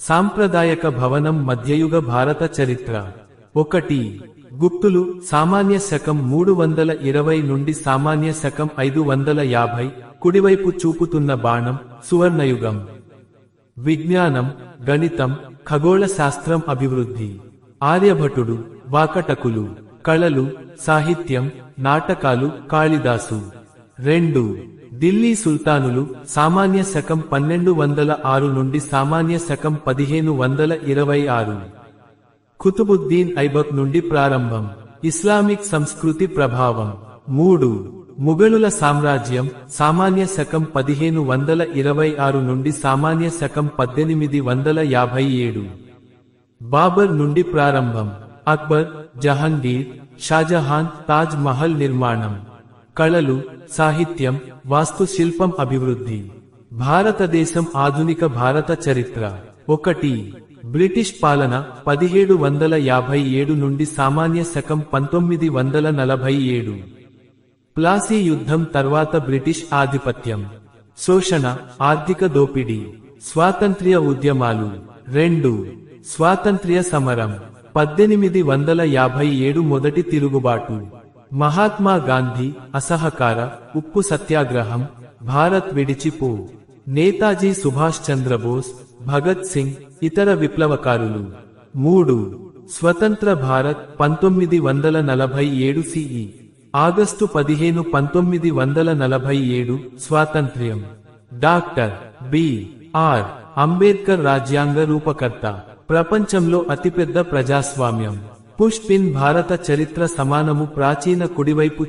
సాంప్రదాయక భవనం మధ్యయుగ భారత చరిత్ర. ఒకటి గుప్తులు సామాన్య శకం మూడు వందల ఇరవై నుండి సామాన్య శకం ఐదు వందల యాభై కుడివైపు చూపుతున్న బాణం సువర్ణయుగం. విజ్ఞానం గణితం ఖగోళ శాస్త్రం అభివృద్ధి. ఆర్యభటుడు వాకటకులు కళలు సాహిత్యం నాటకాలు కాళిదాసు. రెండు ఢిల్లీ సుల్తానులు సామాన్య శకం పన్నెండు వందల ఆరు నుండి సామాన్య శకం పదిహేను వందల ఇరవై ఆరు. కుతుబుద్దీన్ ఐబక్ నుండి ప్రారంభం. ఇస్లామిక్ సంస్కృతి ప్రభావం. మూడు. ముఘలుల సామ్రాజ్యం సామాన్య శకం పదిహేను వందల ఇరవై ఆరు నుండి సామాన్య శకం పద్దెనిమిది వందల యాభై ఏడు. బాబర్ నుండి ప్రారంభం. అక్బర్ జహంగీర్ షాజహాన్ తాజ్ మహల్ నిర్మాణం. కళలు సాహిత్యం వాస్తుశిల్పం అభివృద్ధి. భారతదేశం ఆధునిక భారత చరిత్ర. ఒకటి బ్రిటిష్ పాలన పదిహేడు వందల యాభై ఏడు నుండి సామాన్య శకం పంతొమ్మిది వందల నలభై ఏడు. ప్లాసీ యుద్ధం తర్వాత బ్రిటిష్ ఆధిపత్యం. శోషణ ఆర్థిక దోపిడీ. స్వాతంత్ర్య ఉద్యమాలు. రెండు స్వాతంత్ర్య సమరం. పద్దెనిమిది వందల యాభై ఏడు మొదటి తిరుగుబాటు. మహాత్మా గాంధీ అసహకార ఉప్పు సత్యాగ్రహం భారత్ విడిచిపో. నేతాజీ సుభాష్ చంద్రబోస్ భగత్ సింగ్ ఇతర విప్లవకారులు. మూడు. స్వతంత్ర భారత్ పంతొమ్మిది వందల నలభై ఏడు సిఈ ఆగస్టు పదిహేను పంతొమ్మిది వందల నలభై ఏడు స్వాతంత్ర్యం. Doctor B. ఆర్. అంబేద్కర్ రాజ్యాంగ రూపకర్త. ప్రపంచంలో అతిపెద్ద ప్రజాస్వామ్యం. పుష్పిన్ భారత చరిత్ర సమానము ప్రాచీన కుడివైపు